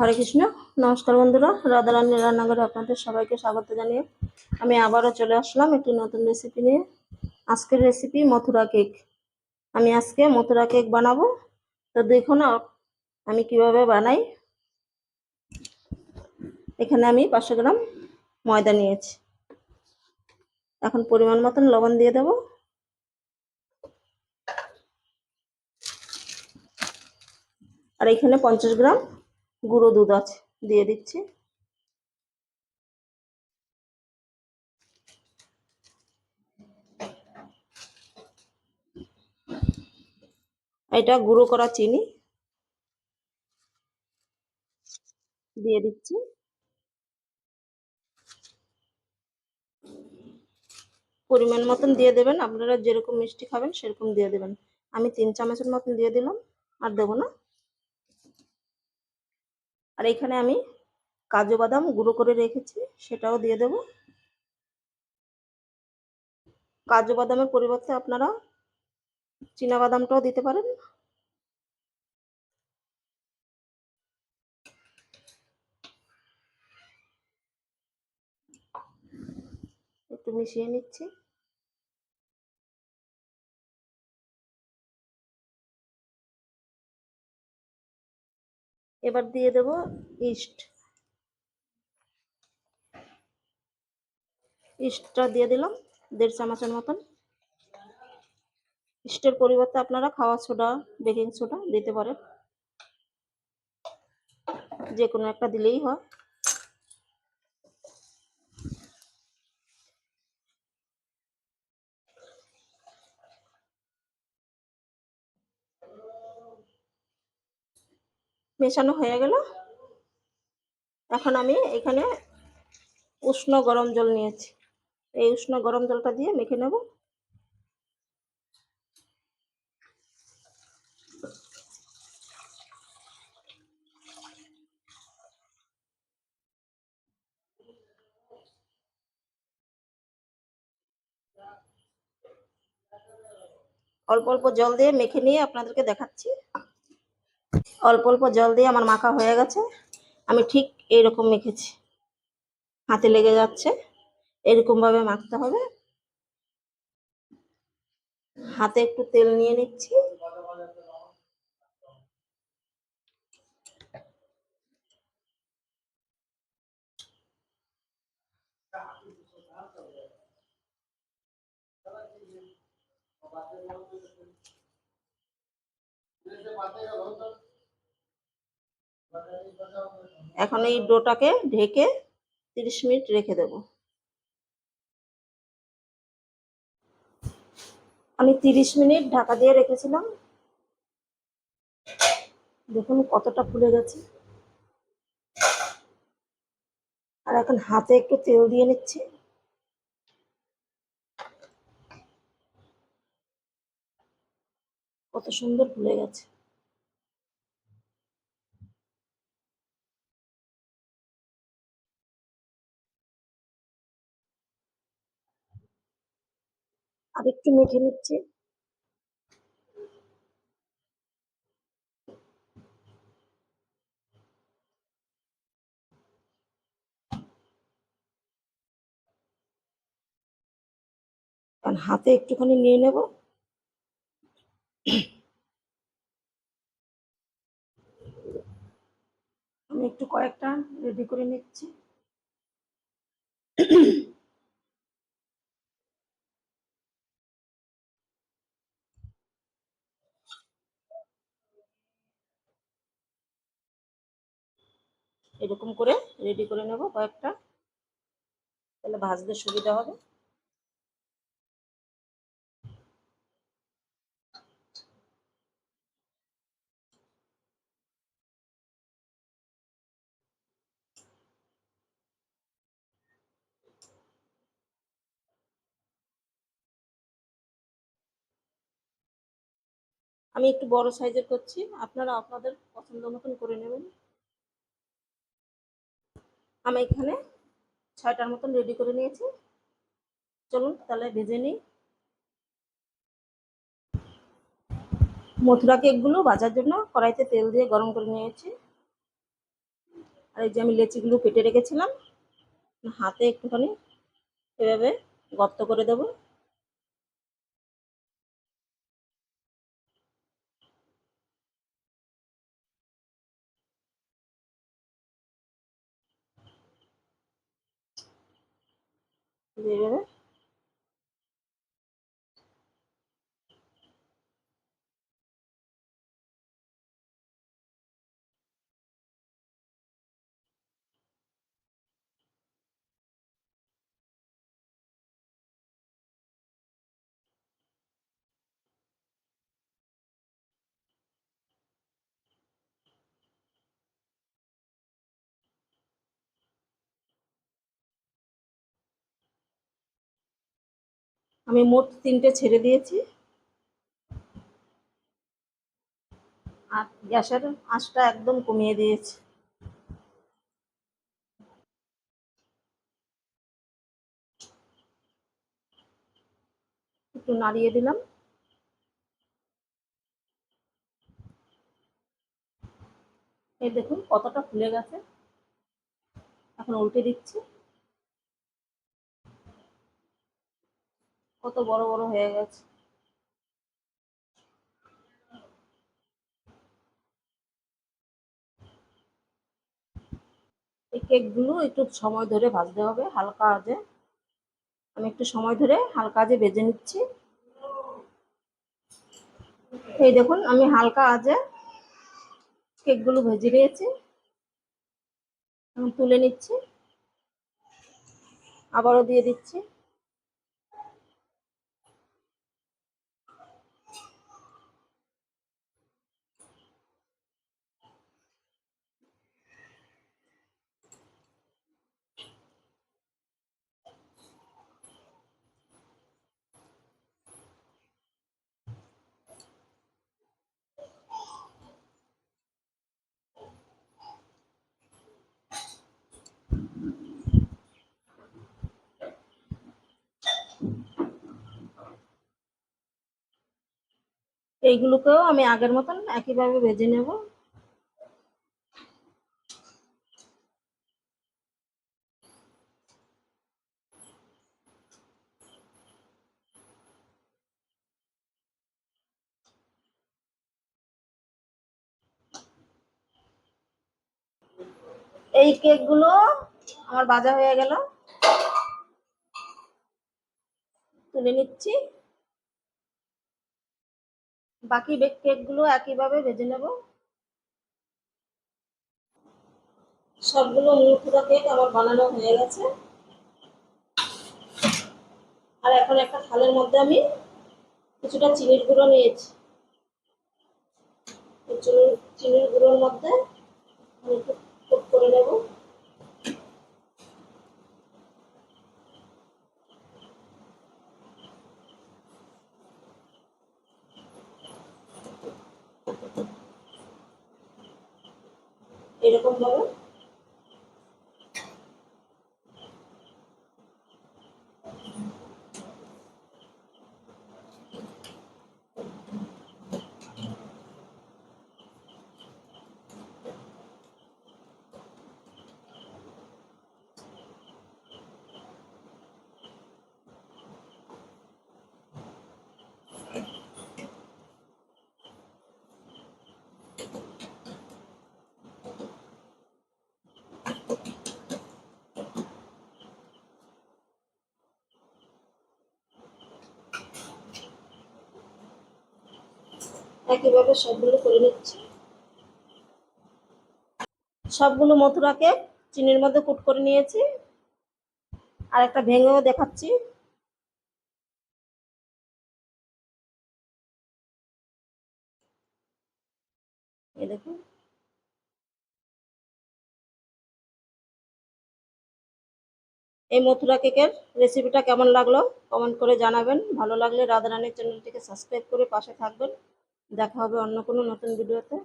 হরে কৃষ্ণ। নমস্কার বন্ধুরা, রাধারানী রান্নাঘরে আপনাদের সবাইকে স্বাগত জানিয়ে আমি আবারও চলে আসলাম একটি নতুন রেসিপি নিয়ে। আজকের রেসিপি মথুরা কেক আমি আজকে মথুরা কেক বানাবো। তো আপ- আমি কীভাবে বানাই। এখানে আমি পাঁচশো গ্রাম ময়দা নিয়েছি। এখন পরিমাণ মতন লবণ দিয়ে দেবো। আর এখানে পঞ্চাশ গ্রাম গুঁড়ো দুধ আছে, দিয়ে দিচ্ছি। এটা গুঁড়ো করা চিনি। দিয়ে দিচ্ছি। পরিমাণ মতন দিয়ে দেবেন, আপনারা যেরকম মিষ্টি খাবেন সেরকম দিয়ে দেবেন। আমি তিন চামচের মতন দিয়ে দিলাম, আর দেবো না। আর এখানে আমি কাজু বাদাম গুঁড়ো করে রেখেছি, সেটাও দিয়ে দেব। কাজু বাদামের পরিবর্তে আপনারা চীনা বাদামটাও দিতে পারেন। একটু মিশিয়ে নিচ্ছি। এবার দিয়ে দেব ইস্ট। ইস্টটা দিয়ে দিলাম, দেড় চামচের মতন। ইস্টের পরিবর্তে আপনারা খাওয়া সোডা, বেকিং সোডা দিতে পারেন। যে কোনো একটা দিলেই হয়। মেশানো হয়ে গেল। এখন আমি এখানে উষ্ণ গরম জল নিয়েছি। এই উষ্ণ গরম জলটা দিয়ে মেখে নেব। অল্প অল্প জল দিয়ে মেখে নিয়ে আপনাদেরকে দেখাচ্ছি। অল্প অল্প জল দিয়ে আমার মাখা হয়ে গেছে। আমি ঠিক এইরকম মেখেছি। হাতে লেগে যাচ্ছে। এরকম ভাবে মাখতে হবে। হাতে একটু তেল নিয়ে নিচ্ছি। এখন এই ডোটাকে ঢেকে তিরিশ মিনিট রেখে দেব। আমি তিরিশ মিনিট ঢাকা দিয়ে রেখেছিলাম। দেখুন কতটা ফুলে গেছে। আর এখন হাতে একটু তেল দিয়ে নিচ্ছি। কত সুন্দর ফুলে গেছে। আর একটু মেখে নিচ্ছি। কারণ হাতে একটুখানি নিয়ে নেব। আমি একটু কয়েকটা রেডি করে নিচ্ছি। এরকম করে রেডি করে নেব কয়েকটা। তাহলে ভাজতে সুবিধা হবে। আমি একটু বড় সাইজের করছি। আপনারা আপনাদের পছন্দ মতন করে নেবেন। আমি এখানে ছয়টার মতন রেডি করে নিয়েছি। চলুন তাহলে ভেজে নিই। মথুরা কেকগুলো বাজার জন্য কড়াইতে তেল দিয়ে গরম করে নিয়েছি। আর এই যে আমি লেচিগুলো কেটে রেখেছিলাম, হাতে একটুখানি এভাবে গর্ত করে দেবো। ഇത് আমি মোট তিনটে ছেড়ে দিয়েছি। আর গ্যাসের আঁচটা একদম কমিয়ে দিয়েছি। একটু নাড়িয়ে দিলাম। এই দেখুন, কতটা ফুলে গেছে। এখন উল্টে দিচ্ছি। কত বড় বড় হয়ে গেছে। এই কেকগুলো একটু সময় ধরে ভাজতে হবে, হালকা আজে আমি একটু সময় ধরে হালকা আজে ভেজে নিচ্ছি। এই দেখুন, আমি হালকা আজে কেকগুলো ভেজে নিয়েছি। তুলে নিচ্ছি। আবারও দিয়ে দিচ্ছি। এইগুলোকেও আমি আগের মতন একইভাবে ভেজে নেব। এই কেকগুলো আমার ভাজা হয়ে গেল। তুলে নিচ্ছি। বাকি বেক কেকগুলো একইভাবে ভেজে নেব। সবগুলো মুখুরা কেক আমার বানানো হয়ে গেছে। আর এখন একটা থালের মধ্যে আমি কিছুটা চিনির গুঁড়ো নিয়েছি। চিনির গুঁড়োর মধ্যে আমি একটু কোট করে নেব এরকম একইভাবে সবগুলো করে নিচ্ছি। সবগুলো মথুরাকে চিনির মধ্যে কুট করে নিয়েছি। আর একটা ভেঙেও দেখাচ্ছি। এই দেখুন। এই মথুরা কেকের রেসিপিটা কেমন লাগল? কমেন্ট করে জানাবেন। ভালো লাগলে রাধারানীর চ্যানেলটিকে সাবস্ক্রাইব করে পাশে থাকবেন। দেখা হবে অন্য কোনো নতুন ভিডিওতে।